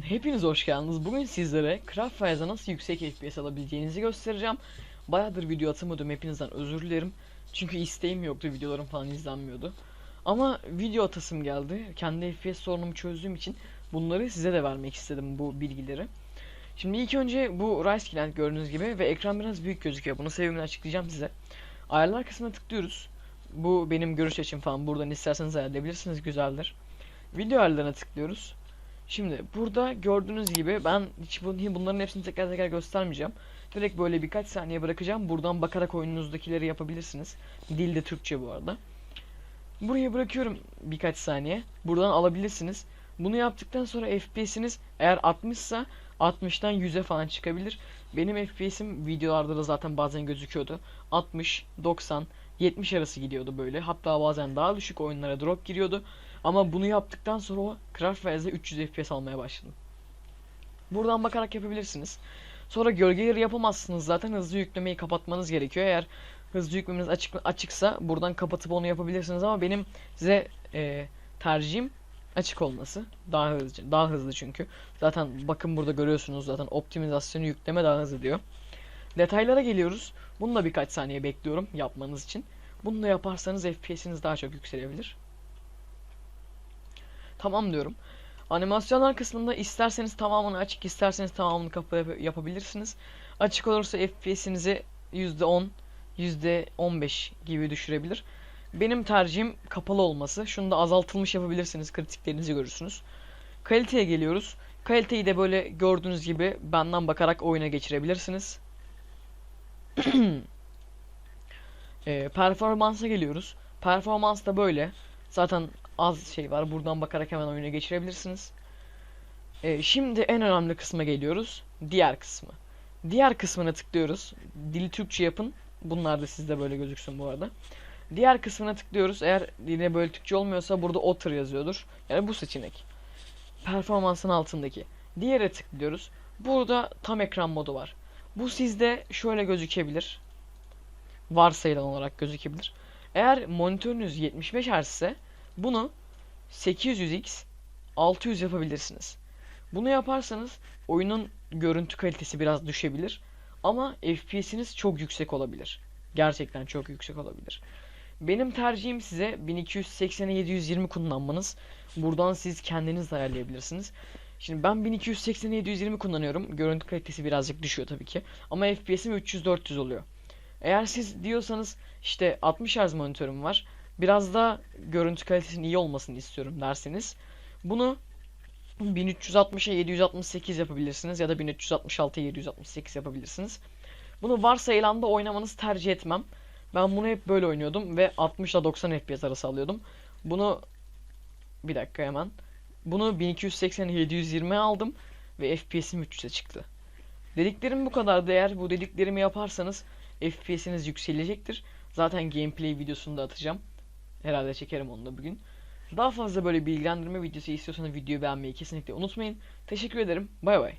Hepiniz hoş geldiniz. Bugün sizlere Craftfire'da nasıl yüksek FPS alabileceğinizi göstereceğim. Bayağıdır video atamadım. Hepinizden özür dilerim. Çünkü isteğim yoktu. Videolarım falan izlenmiyordu. Ama video atasım geldi. Kendi FPS sorunumu çözdüğüm için bunları size de vermek istedim bu bilgileri. Şimdi ilk önce bu Rise Client gördüğünüz gibi ve ekran biraz büyük gözüküyor. Bunu sebebini açıklayacağım size. Ayarlar kısmına tıklıyoruz. Bu benim görüş açım falan. Buradan isterseniz ayarlayabilirsiniz. Güzeldir. Video ayarlarına tıklıyoruz. Şimdi burada gördüğünüz gibi ben hiç bu- bunların hepsini tekrar tekrar göstermeyeceğim. Direkt böyle birkaç saniye bırakacağım. Buradan bakarak oyununuzdakileri yapabilirsiniz. Dil de Türkçe bu arada. Buraya bırakıyorum birkaç saniye. Buradan alabilirsiniz. Bunu yaptıktan sonra FPS'iniz eğer 60 ise 60'tan 100'e falan çıkabilir. Benim FPS'im videolarda da zaten bazen gözüküyordu. 60, 90, 70 arası gidiyordu böyle. Hatta bazen daha düşük oyunlara drop giriyordu. Ama bunu yaptıktan sonra o Craftfire'da 300 FPS almaya başladım. Buradan bakarak yapabilirsiniz. Sonra gölgeleri yapamazsınız zaten hızlı yüklemeyi kapatmanız gerekiyor. Eğer hızlı yüklemeniz açık açıksa buradan kapatıp onu yapabilirsiniz ama benim size e, tercihim açık olması. Daha hızlı daha hızlı çünkü. Zaten bakın burada görüyorsunuz zaten optimizasyonu yükleme daha hızlı diyor. Detaylara geliyoruz. Bunu da birkaç saniye bekliyorum yapmanız için. Bunu da yaparsanız FPS'iniz daha çok yükselebilir. Tamam diyorum. Animasyonlar kısmında isterseniz tamamını açık, isterseniz tamamını kapalı yap- yapabilirsiniz. Açık olursa FPS'inizi %10, %15 gibi düşürebilir. Benim tercihim kapalı olması. Şunu da azaltılmış yapabilirsiniz. Kritiklerinizi görürsünüz. Kaliteye geliyoruz. Kaliteyi de böyle gördüğünüz gibi benden bakarak oyuna geçirebilirsiniz. Eee performansa geliyoruz. Performans da böyle. Zaten az şey var. Buradan bakarak hemen oyuna geçirebilirsiniz. Ee, şimdi en önemli kısma geliyoruz. Diğer kısmı. Diğer kısmına tıklıyoruz. Dili Türkçe yapın. Bunlar da sizde böyle gözüksün bu arada. Diğer kısmına tıklıyoruz. Eğer yine böyle Türkçe olmuyorsa burada Otter yazıyordur. Yani bu seçenek. Performansın altındaki. Diğere tıklıyoruz. Burada tam ekran modu var. Bu sizde şöyle gözükebilir. Varsayılan olarak gözükebilir. Eğer monitörünüz 75 Hz ise bunu 800x 600 yapabilirsiniz. Bunu yaparsanız oyunun görüntü kalitesi biraz düşebilir ama FPS'iniz çok yüksek olabilir. Gerçekten çok yüksek olabilir. Benim tercihim size 1280'e 720 kullanmanız. Buradan siz kendiniz ayarlayabilirsiniz. Şimdi ben 1280'e 720 kullanıyorum. Görüntü kalitesi birazcık düşüyor tabii ki. Ama FPS'im 300-400 oluyor. Eğer siz diyorsanız işte 60 Hz monitörüm var. Biraz da görüntü kalitesinin iyi olmasını istiyorum derseniz bunu 1360'a 768 yapabilirsiniz ya da 1366'ya 768 yapabilirsiniz. Bunu varsayılanda oynamanızı tercih etmem. Ben bunu hep böyle oynuyordum ve 60 ile 90 FPS arası alıyordum. Bunu bir dakika hemen. Bunu 1280'e 720 aldım ve FPS'im 300'e çıktı. Dediklerim bu kadar değer. Bu dediklerimi yaparsanız FPS'iniz yükselecektir. Zaten gameplay videosunu da atacağım. Herhalde çekerim onu da bugün. Daha fazla böyle bilgilendirme videosu istiyorsanız videoyu beğenmeyi kesinlikle unutmayın. Teşekkür ederim. Bay bay.